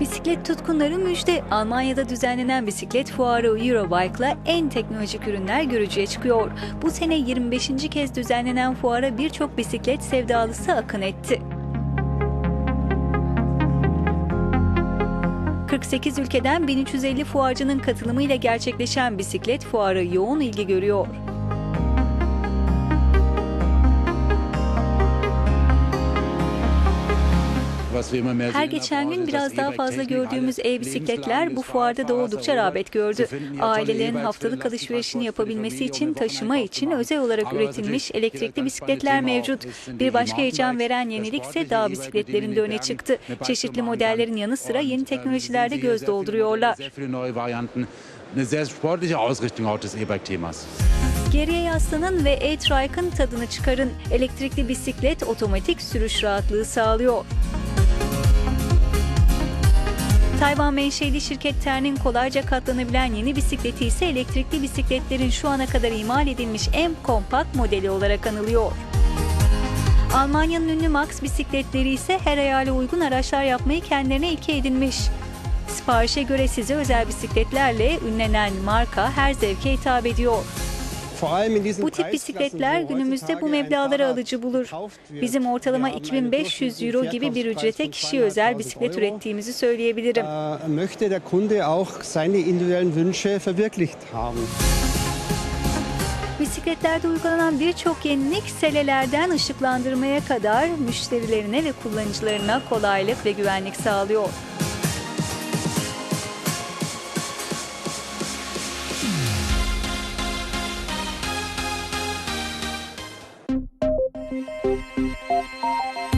Bisiklet tutkunları müjde. Almanya'da düzenlenen bisiklet fuarı Eurobike'la en teknolojik ürünler görücüye çıkıyor. Bu sene 25. kez düzenlenen fuara birçok bisiklet sevdalısı akın etti. 48 ülkeden 1350 fuarcının katılımıyla gerçekleşen bisiklet fuarı yoğun ilgi görüyor. Her geçen gün biraz daha fazla gördüğümüz e-bisikletler bu fuarda da oldukça rağbet gördü. Ailelerin haftalık alışverişini yapabilmesi için taşıma için özel olarak üretilmiş elektrikli bisikletler mevcut. Bir başka heyecan veren yenilik ise dağ bisikletlerinde öne çıktı. Çeşitli modellerin yanı sıra yeni teknolojilerde göz dolduruyorlar. Eine sehr sportliche Ausrichtung auch des E-Bike-Themas. Geriye yaslanın ve e-trike'ın tadını çıkarın. Elektrikli bisiklet otomatik sürüş rahatlığı sağlıyor. Tayvan menşeli şirket Tern'in kolayca katlanabilen yeni bisikleti ise elektrikli bisikletlerin şu ana kadar imal edilmiş en kompakt modeli olarak anılıyor. Almanya'nın ünlü Max bisikletleri ise her ayağıyla uygun araçlar yapmayı kendilerine ilke edinmiş. Siparişe göre size özel bisikletlerle ünlenen marka her zevke hitap ediyor. Bu tip bisikletler günümüzde bu meblağları alıcı bulur. Bizim ortalama 2500 euro gibi bir ücrete kişiye özel bisiklet ürettiğimizi söyleyebilirim. Möchte der Kunde auch seine individuellen Wünsche verwirklicht haben. Bisikletlerde uygulanan birçok yenilik selelerden ışıklandırmaya kadar müşterilerine ve kullanıcılarına kolaylık ve güvenlik sağlıyor. Música